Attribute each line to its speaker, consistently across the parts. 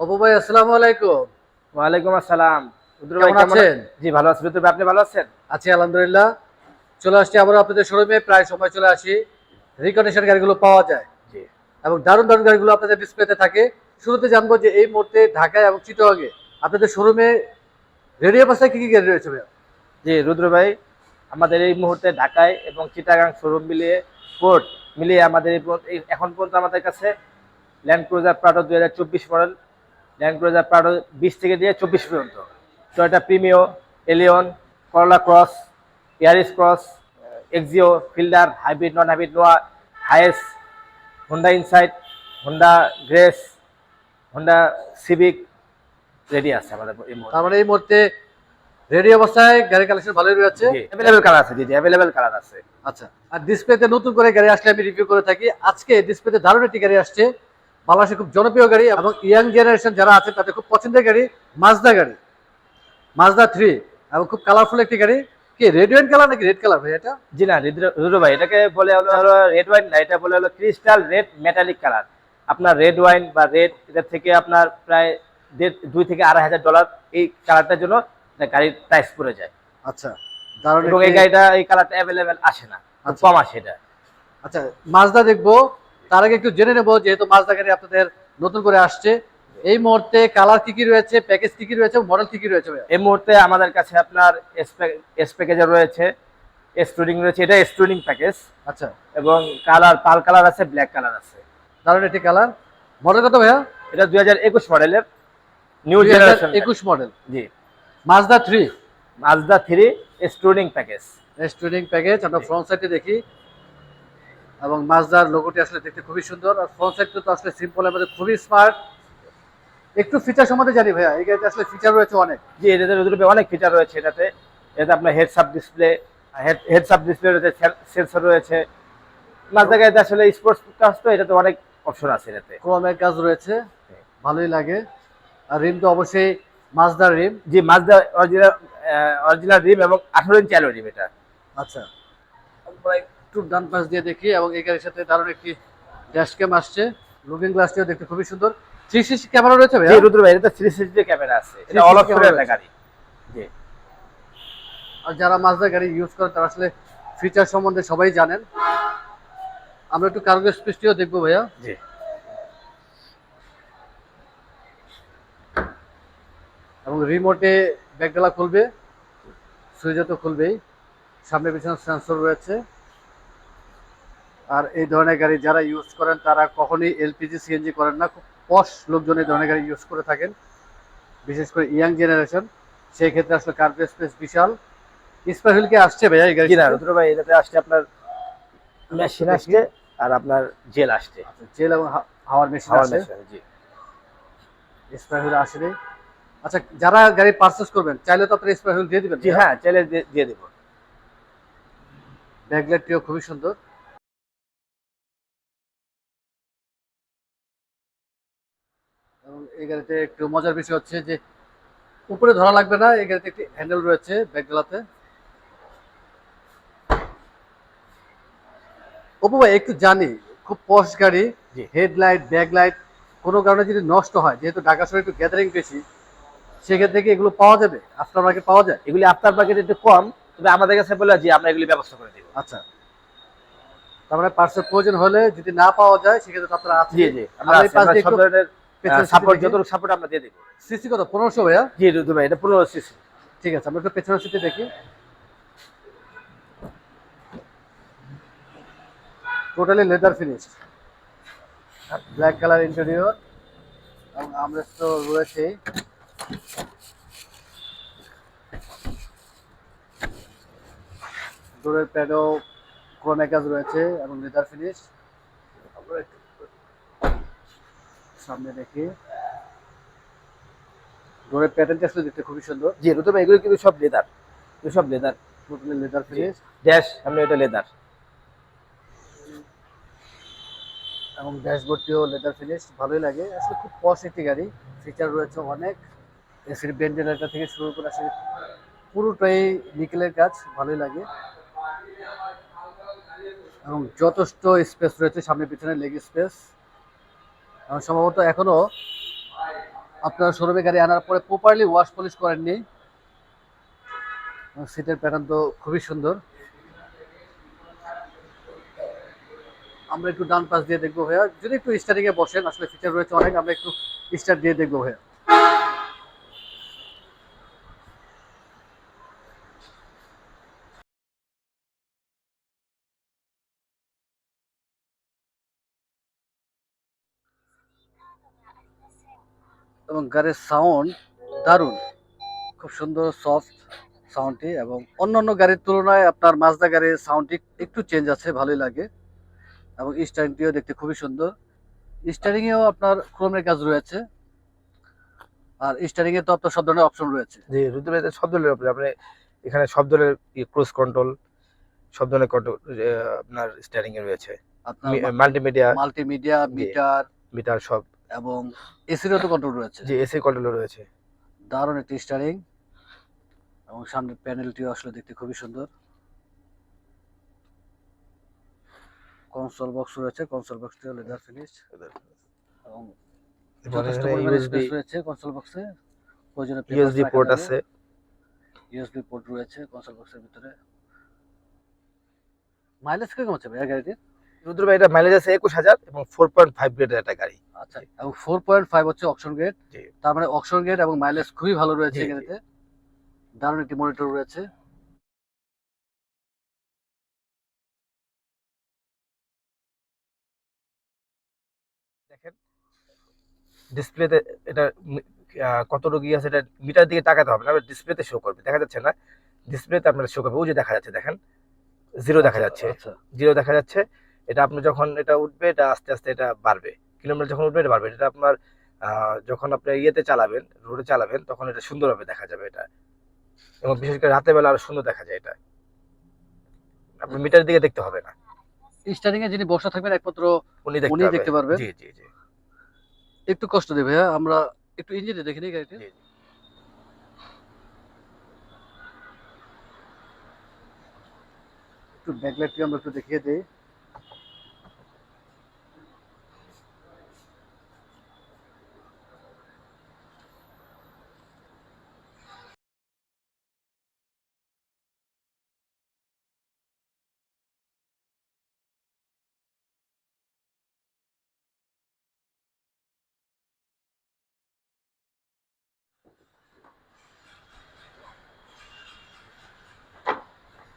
Speaker 1: অপু ভাই আসসালামু আলাইকুম।
Speaker 2: ওয়ালাইকুম আসসালাম।
Speaker 1: কেমন আছেন?
Speaker 2: জি ভালো আছি। রুদ্র আপনি ভালো আছেন?
Speaker 1: আছি আলহামদুলিল্লাহ। চলে আসছি আবার আপনাদের শোরুমে। প্রায় সময় চলে আসি। রিকন্ডিশন গাড়িগুলো পাওয়া যায়।
Speaker 2: জি।
Speaker 1: এবং দারুণ দারুণ গাড়িগুলো আপনাদের ডিসপ্লেতে থাকে। শুরুতে জানব যে এই মুহূর্তে ঢাকায় এবং আপনাদের শোরুমে রেডি অবস্থায় কি কি গাড়ি রয়েছে ভাইয়া?
Speaker 2: জি রুদ্র ভাই আমাদের এই মুহূর্তে ঢাকায় এবং চিটাগাং শোরুম মিলিয়ে কোর্ট মিলিয়ে আমাদের এখন পর্যন্ত আমাদের কাছে ল্যান্ড ক্রুজার দুই হাজার চব্বিশ মডেল ল্যান্ড ক্রুজার প্রাডো বিশ থেকে দিয়ে চব্বিশ পর্যন্ত। Toyota Premio Allion Corolla Cross Yaris Cross Axio Fielder hybrid non hybrid Noah Hiace Honda Insight Honda Grace Honda Civic ready আছে আমাদের এই মুহূর্তে।
Speaker 1: তার মানে এই মুহূর্তে রেডি অবস্থায় গাড়ি কালেকশন ভালোই রয়েছে
Speaker 2: অ্যাভেলেবেল কালার আছে জি অ্যাভেলেবেল কালার আছে।
Speaker 1: আচ্ছা আর ডিসপ্লেতে নতুন করে গাড়ি আসলে আমি রিভিউ করে থাকি। আজকে ডিসপ্লেতে দারুণ একটি গাড়ি আসছে। বাংলাদেশে খুব জনপ্রিয় গাড়ি এবং ইয়াং জেনারেশন যারা আছে তাদের খুব পছন্দের গাড়ি মাজদা গাড়ি। মাজদা থ্রি এবং খুব কালারফুল একটি গাড়ি। কি রেড ওয়াইন কালার নাকি রেড কালার ভাই এটা?
Speaker 2: জি না রুদ্র- রুদ্র ভাই এটাকে বলে হলো হলো রেড ওয়াইন না এটা বলে হলো ক্রিস্টাল রেড মেটালিক কালার আপনার রেড ওয়াইন বা রেড এটা থেকে আপনার প্রায় দেড় দুই থেকে আড়াই হাজার ডলার এই কালারটার জন্য গাড়ির প্রাইস পড়ে যায়।
Speaker 1: আচ্ছা দারুণ
Speaker 2: এবং এই গাড়িটা এই কালারটা অ্যাভেলেবেল আসে না
Speaker 1: আচ্ছা।
Speaker 2: কম আসে এটা।
Speaker 1: আচ্ছা মাজদা দেখব। তার আগে একটু জেনে নেব যেহেতু মাজদা গাড়ি আপনাদের নতুন করে আসছে। এই মুহূর্তে কালার কি কি রয়েছে প্যাকেজ কি কি রয়েছে মডেল কি কি রয়েছে
Speaker 2: এই মুহূর্তে আমাদের কাছে আপনার এস প্যাকেজের রয়েছে স্টুডিং রয়েছে এটা স্টুডিং প্যাকেজ
Speaker 1: আচ্ছা।
Speaker 2: এবং কালার পাল কালার আছে ব্ল্যাক কালার আছে।
Speaker 1: দারুণ একটি কালার। মডেল কত ভাইয়া?
Speaker 2: এটা দুই হাজার একুশ মডেলের নিউ জেনারেশন
Speaker 1: একুশ মডেল
Speaker 2: জি।
Speaker 1: মাজদা থ্রি
Speaker 2: মাজদা থ্রি স্টুডিং প্যাকেজ
Speaker 1: স্টুডিং প্যাকেজ আমরা ফ্রন্ট সাইডে দেখি। এবং মাজদার লোগোটি আসলে দেখতে খুবই সুন্দর। আর ফ্রন্ট সাইডটা তো আসলে সিম্পল মধ্যে খুবই স্মার্ট একটু ফিচার সম্বন্ধে জানি ভাইয়া এই গাড়িতে আসলে ফিচার রয়েছে অনেক।
Speaker 2: জি এটাতে রুদ্রপে অনেক ফিচার রয়েছে এটাতে। এটাতে আপনার head sub display head head sub display রয়েছে সেন্সর রয়েছে। মাজদা গাড়িতে আসলে স্পোর্টস কাজ তো এটাতে অনেক অপশন আছে এটাতে।
Speaker 1: ক্রোমের কাজ রয়েছে ভালোই লাগে। আর রিম তো অবশ্যই মাজদার রিম
Speaker 2: জি মাজদা অরিজিনাল অরিজিনাল রিম এবং আঠারো ইঞ্চি অ্যালো রিম এটা।
Speaker 1: আচ্ছা। একটু ডান পাশ দিয়ে দেখি এবং এই গাড়ির সাথে দারুণ একটি ড্যাশ ক্যাম আসছে। লুকিং গ্লাসটিও দেখতে খুবই সুন্দর। থ্রি সিক্সটি ক্যামেরা রয়েছে
Speaker 2: জি
Speaker 1: ভাইয়া
Speaker 2: রুদ্র ভাই এটা থ্রি সিক্সটি ক্যামেরা আছে। এটা অল অফ
Speaker 1: ক্যামেরা
Speaker 2: গাড়ি। জি।
Speaker 1: আর যারা মাজদা গাড়ি ইউজ করেন তারা আসলে ফিচার সম্বন্ধে সবাই জানেন। আমরা একটু কার্গো স্পেসটিও দেখব ভাইয়া।
Speaker 2: জি।
Speaker 1: এবং রিমোটে ব্যাগডালা খুলবে সুইচও তো খুলবেই। সামনে পিছনে সেন্সর রয়েছে। আর এই ধরনের গাড়ি যারা ইউজ করেন তারা কখনোই এলপিজি সিএনজি করেন না। খুব পশ লোকজন এই ধরনের গাড়ি ইউজ করে থাকেন। বিশেষ করে ইয়াং জেনারেশন সেই ক্ষেত্রে আসলে কার্গো স্পেস বিশাল। ইস্পাহিল কি আসছে ভাইয়া এই গাড়ি
Speaker 2: না রুদ্র ভাই এটাতে আসছে আপনার মেশিন আসছে আর আপনার জেল আসছে।
Speaker 1: জেল এবং হাওয়ার মেশিন
Speaker 2: মেশিন জি।
Speaker 1: স্পাহিল আসেনি। আচ্ছা যারা গাড়ি পারচেস করবেন চাইলে তো আপনারা স্পাহিল দিয়ে দিবেন
Speaker 2: জি হ্যাঁ চাইলে দিয়ে- দিয়ে দেবো।
Speaker 1: ব্যাকলাইটটিও খুবই সুন্দর। এবং এই গাড়িতে একটু মজার বিষয় হচ্ছে যে উপরে ধরা লাগবে না এই গাড়িতে একটি হ্যান্ডেল রয়েছে ব্যাকডালাতে অপু ভাই একটু জানি খুব পশ গাড়ি। হেডলাইট ব্যাকলাইট কোনো কারণে যদি নষ্ট হয় যেহেতু ঢাকা শহরে একটু গ্যাদারিং বেশি সেক্ষেত্রে কি এগুলো পাওয়া যাবে? আফটার মার্কেট পাওয়া যায়?
Speaker 2: এগুলি আপনার প্যাকেট একটু কম তবে আমাদের কাছে বলে যে আমরা এগুলি ব্যবস্থা করে দিব।
Speaker 1: আচ্ছা। তার মানে পার্সেল প্রয়োজন হলে যদি না পাওয়া যায় সেক্ষেত্রে আপনারা আছে
Speaker 2: জি জি আমরা
Speaker 1: আমরা
Speaker 2: আমরা সাপোর্ট যতটুকু সাপোর্ট আমরা দিয়ে দিব।
Speaker 1: সিসি কত? পনেরোশো ভাইয়া?
Speaker 2: জি ভাই এটা পনেরো সিসি।
Speaker 1: ঠিক আছে আমরা একটু পেছনের সিটে দেখি। Totally leather finish black colour interior এবং আমরেস্ট তো রয়েছে ডোরের প্যাডও ক্রোমে কাজ রয়েছে এবং লেদার ফিনিশ আমরা সামনে দেখি ডোরের প্যাটার্নটা আসলে দেখতে খুবই সুন্দর।
Speaker 2: জি ভাই এগুলো কিন্তু সব লেদার এগুলো সব leather
Speaker 1: totally leather finish
Speaker 2: dash সামনে এটা লেদার
Speaker 1: এবং ড্যাশবোর্ডটিও লেদার ফিনিশ ভালোই লাগে। আসলে খুব পশ একটি গাড়ি। ফিচার রয়েছে অনেক। এসির ভেন্টিলেটার থেকে শুরু করে আসলে পুরোটাই নিকেলের কাজ ভালোই লাগে। এবং যথেষ্ট স্পেস রয়েছে সামনে পিছনে লেগ স্পেস এবং সম্ভবত এখনও আপনার শোরুমে গাড়ি আনার পরে প্রপারলি ওয়াশ পলিশ করেননি। সিটের প্যাটার্ন তো খুবই সুন্দর। আমরা একটু ডান পাশ দিয়ে দেখব ভাইয়া। যদি একটু স্টারিং এ বসেন, আসলে ফিচার রয়েছে অনেক, আমরা একটু স্টার দিয়ে দেখব ভাইয়া। এবং গাড়ির সাউন্ড দারুণ। খুব সুন্দর সফট সাউন্ডটি এবং অন্যান্য গাড়ির তুলনায় আপনার মাজদা গাড়ির সাউন্ডটি একটু চেঞ্জ আছে ভালোই লাগে। এবং স্টারিংটিও দেখতে খুবই সুন্দর। স্টারিং এও আপনার ক্রোমের কাজ রয়েছে। আর স্টারিং এ তো আপনার সব ধরনের অপশন রয়েছে।
Speaker 2: জি রুদ্র সব ধরনের আপনি আপনি এখানে সব ধরনের ক্রুজ কন্ট্রোল সব ধরনের কন্ট্রোল আপনার স্টিয়ারিং এ রয়েছে মাল্টিমিডিয়া
Speaker 1: মাল্টিমিডিয়া মিটার
Speaker 2: মিটার সব।
Speaker 1: এবং এসিরও তো কন্ট্রোল রয়েছে।
Speaker 2: জি এসি কন্ট্রোল রয়েছে।
Speaker 1: দারুণ একটি স্টারিং এবং সামনের প্যানেলটিও আসলে দেখতে খুবই সুন্দর। কনসোল বক্স রয়েছে কনসোল বক্সটিও লেদার ফিনিশ এবং যথেষ্ট পরিমাণে স্পেস রয়েছে কনসোল বক্সে প্রয়োজনে
Speaker 2: ইউএসবি পোর্ট আছে।
Speaker 1: ইউএসবি পোর্ট রয়েছে কনসোল বক্সের ভিতরে। মাইলেজ কীরকম হচ্ছে ভাইয়া গাড়িটির
Speaker 2: রুদ্র ভাই এটা মাইলেজ আছে একুশ হাজার এবং ফোর পয়েন্ট ফাইভ গ্রেডের একটা গাড়ি।
Speaker 1: আচ্ছা এবং ফোর পয়েন্ট ফাইভ হচ্ছে অকশন গ্রেড তার মানে অকশন গ্রেড এবং মাইলেজ খুবই ভালো রয়েছে। গাড়িতে দারুণ একটি মনিটর রয়েছে।
Speaker 2: দেখেন ডিসপ্লেতে এটা কত রোগী আছে এটা মিটার দিকে তাকাতে হবে না ডিসপ্লেতে শো করবে। দেখা যাচ্ছে না ডিসপ্লেতে আপনার শো করবে। ওই যে দেখা যাচ্ছে দেখেন জিরো দেখা যাচ্ছে।
Speaker 1: আচ্ছা।
Speaker 2: জিরো দেখা যাচ্ছে। এটা আপনি যখন এটা উঠবে এটা আস্তে আস্তে এটা বাড়বে। কিলোমিটার যখন উঠবে এটা বাড়বে। এটা আপনার যখন আপনি ইয়েতে চালাবেন রোডে চালাবেন তখন এটা সুন্দরভাবে দেখা যাবে এটা। এবং বিশেষ করে রাতের বেলা আরও সুন্দর দেখা যায় এটা। আপনি মিটারের দিকে দেখতে হবে না।
Speaker 1: স্টারিং এ যিনি বসা থাকবেন একমাত্র
Speaker 2: উনি দেখতে
Speaker 1: উনি দেখতে পারবেন?
Speaker 2: জি জি জি।
Speaker 1: একটু কষ্ট দেবে হ্যাঁ আমরা একটু ইঞ্জিনে দেখি নি গাড়িটি। একটু ব্যাকলাইটটি আমরা একটু দেখিয়ে দিই।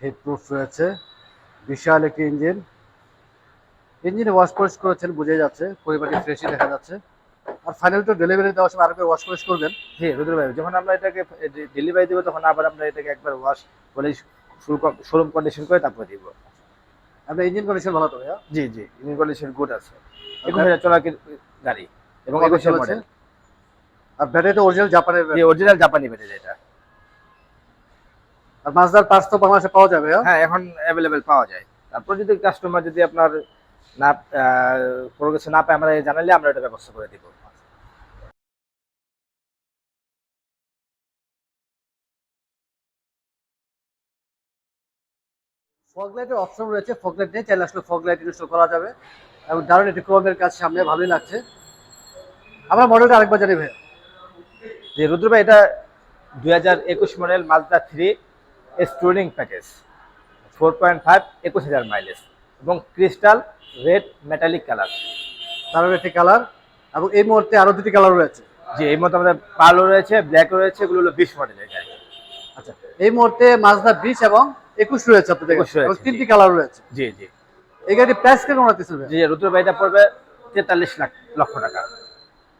Speaker 1: হেড প্রুফ রয়েছে। বিশাল একটি ইঞ্জিন ইঞ্জিনে ওয়াশ পলিশ করেছেন বোঝা যাচ্ছে পরিমাণটি ফ্রেশই দেখা যাচ্ছে। আর ফাইনাল তো ডেলিভারি দেওয়ার সময় আরেকবার ওয়াশ পলিশ করবেন।
Speaker 2: জি রুদ্র ভাই যখন আমরা এটাকে ডেলিভারি দেবো তখন আবার আমরা এটাকে একবার ওয়াশ বলে শোরুম কন্ডিশন করে তারপরে দিব।
Speaker 1: আপনার ইঞ্জিন কন্ডিশন ভালো তো ভাইয়া?
Speaker 2: জি জি ইঞ্জিন কন্ডিশন গুড আছে। একুশ হাজার চলা গাড়ি এবং একুশের
Speaker 1: চলেছে?
Speaker 2: মডেল
Speaker 1: আর ব্যাটারিটা অরিজিনাল জাপানের
Speaker 2: অরিজিনাল জাপানি ব্যাটারি এটা।
Speaker 1: আর মাছদার পার্টস তো বাংলাদেশে পাওয়া যাবে হ্যাঁ?
Speaker 2: হ্যাঁ এখন অ্যাভেলেবেল পাওয়া যায়। তারপর যদি কাস্টমার যদি আপনার না কোনো কিছু না পায় আমরা জানালে আমরা এটা ব্যবস্থা করে দিব।
Speaker 1: ফগ লাইটের অপশন রয়েছে ফগ লাইট নিয়ে চাইলে আসলে ফগ লাইট ইনস্টল করা যাবে। এবং দারুণ একটি ক্রোমের কাজ সামনে ভালোই লাগছে। আমরা মডেলটা আরেকবার জানি ভাইয়া।
Speaker 2: যে রুদ্র ভাই এটা দুই হাজার একুশ মডেল মাজদা থ্রি স্টোরিং প্যাকেজ ফোর পয়েন্ট ফাইভ একুশ হাজার মাইলেজ এবং ক্রিস্টাল রেড মেটালিক কালার
Speaker 1: দারুণ একটি কালার এবং এই মুহূর্তে আরও দুটি কালার রয়েছে।
Speaker 2: যে এই মতো আমাদের পার্লো রয়েছে ব্ল্যাক রয়েছে এগুলো হলো বিশ মডেলের গাড়ি।
Speaker 1: আচ্ছা এই মুহূর্তে মাজদা বিশ এবং একুশ রয়েছে আপনাদের
Speaker 2: 21 রয়েছে,
Speaker 1: তিনটি কালার রয়েছে।
Speaker 2: জি জি।
Speaker 1: এই গাড়ির প্রাইস কেমন রাখতেছে
Speaker 2: জি রুদ্র ভাই এটা পড়বে তেতাল্লিশ লাখ লক্ষ টাকা।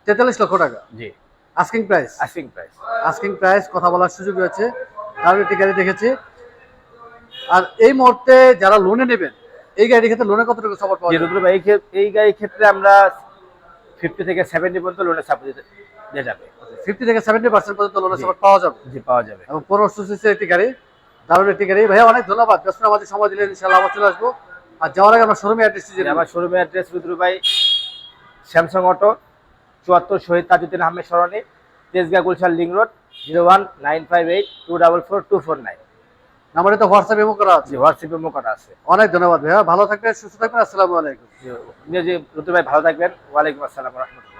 Speaker 1: তেতাল্লিশ লক্ষ টাকা?
Speaker 2: জি।
Speaker 1: Asking price
Speaker 2: asking price
Speaker 1: asking price কথা বলার সুযোগ রয়েছে। দারুণ একটি গাড়ি দেখেছি। আর এই মুহূর্তে যারা লোনে নেবেন এই গাড়ির ক্ষেত্রে লোনে কতটুকু সাপোর্ট পাওয়া
Speaker 2: যে
Speaker 1: যাবে
Speaker 2: ভাই এই গাড়ির ক্ষেত্রে আমরা ফিফটি থেকে সেভেন্টি পর্যন্ত লোনের সাপোর্ট দিয়ে যাবে।
Speaker 1: ফিফটি থেকে সেভেন্টি পার্সেন্ট পর্যন্ত লোনের। সাপোর্ট পাওয়া যাবে?
Speaker 2: জি পাওয়া যাবে।
Speaker 1: এবং পনেরোশো সিসির একটি গাড়ি দারুণ একটি গাড়ি। ভাইয়া অনেক ধন্যবাদ। ব্যস্ত আমাদের সময় দিলেন ইনশাল্লাহ আবার চলে আসব। আর যাওয়ার আগে আমরা শোরুমে অ্যাড্রেসটি
Speaker 2: যে
Speaker 1: জেনে
Speaker 2: আমার শোরুমের অ্যাড্রেস রুদ্র ভাই স্যামসাং অটো চুয়াত্তর শহীদ তাজুদ্দিন আহমেদ সরণি। Tejgaon Gulshan link road zero one nine five eight two double four two four nine.
Speaker 1: নাম্বারে তো হোয়াটসঅ্যাপ এমো করা আছে।
Speaker 2: হোয়াটসঅ্যাপ এমো করা আছে।
Speaker 1: অনেক ধন্যবাদ ভাইয়া। ভালো থাকবেন সুস্থ থাকবেন আসসালামু আলাইকুম।
Speaker 2: ভাই ভালো থাকবেন। ওয়ালাইকুম আসসালাম রহমতুল্লাহ।